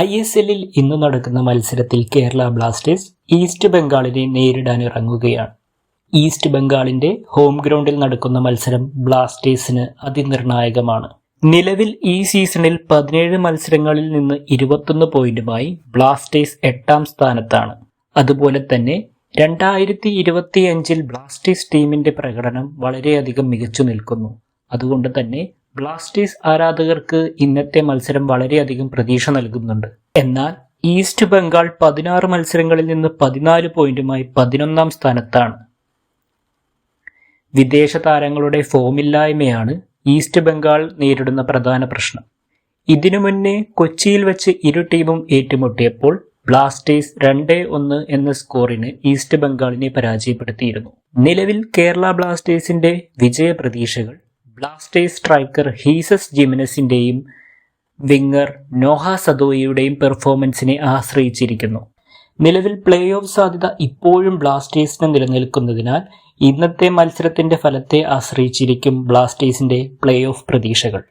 I S എല്ലിൽ ഇന്ന് നടക്കുന്ന മത്സരത്തിൽ കേരള ബ്ലാസ്റ്റേഴ്സ് ഈസ്റ്റ് ബംഗാളിനെ നേരിടാൻ ഇറങ്ങുകയാണ്. ഈസ്റ്റ് ബംഗാളിന്റെ ഹോം ഗ്രൗണ്ടിൽ നടക്കുന്ന മത്സരം ബ്ലാസ്റ്റേഴ്സിന് അതിനിർണായകമാണ്. നിലവിൽ ഈ സീസണിൽ പതിനേഴ് മത്സരങ്ങളിൽ നിന്ന് ഇരുപത്തൊന്ന് പോയിന്റുമായി ബ്ലാസ്റ്റേഴ്സ് എട്ടാം സ്ഥാനത്താണ്. അതുപോലെ തന്നെ രണ്ടായിരത്തി ഇരുപത്തിയഞ്ചിൽ ബ്ലാസ്റ്റേഴ്സ് ടീമിന്റെ പ്രകടനം വളരെയധികം മികച്ചു നിൽക്കുന്നു. അതുകൊണ്ട് തന്നെ ബ്ലാസ്റ്റേഴ്സ് ആരാധകർക്ക് ഇന്നത്തെ മത്സരം വളരെയധികം പ്രതീക്ഷ നൽകുന്നുണ്ട്. എന്നാൽ ഈസ്റ്റ് ബംഗാൾ പതിനാറ് മത്സരങ്ങളിൽ നിന്ന് പതിനാല് പോയിന്റുമായി പതിനൊന്നാം സ്ഥാനത്താണ്. വിദേശ താരങ്ങളുടെ ഫോമില്ലായ്മയാണ് ഈസ്റ്റ് ബംഗാൾ നേരിടുന്ന പ്രധാന പ്രശ്നം. ഇതിനു മുന്നേ കൊച്ചിയിൽ വെച്ച് ഇരു ടീമും ഏറ്റുമുട്ടിയപ്പോൾ ബ്ലാസ്റ്റേഴ്സ് രണ്ട് ഒന്ന് എന്ന സ്കോറിന് ഈസ്റ്റ് ബംഗാളിനെ പരാജയപ്പെടുത്തിയിരുന്നു. നിലവിൽ കേരള ബ്ലാസ്റ്റേഴ്സിന്റെ വിജയ പ്രതീക്ഷകൾ ബ്ലാസ്റ്റേഴ്സ് സ്ട്രൈക്കർ ഹീസസ് ജിമിനസിന്റെയും വിങ്ങർ നോഹ സദോയിയുടെയും പെർഫോമൻസിനെ ആശ്രയിച്ചിരിക്കുന്നു. നിലവിൽ പ്ലേ ഓഫ് സാധ്യത ഇപ്പോഴും ബ്ലാസ്റ്റേഴ്സിന് നിലനിൽക്കുന്നതിനാൽ ഇന്നത്തെ മത്സരത്തിന്റെ ഫലത്തെ ആശ്രയിച്ചിരിക്കും ബ്ലാസ്റ്റേഴ്സിന്റെ പ്ലേ ഓഫ് പ്രതീക്ഷകൾ.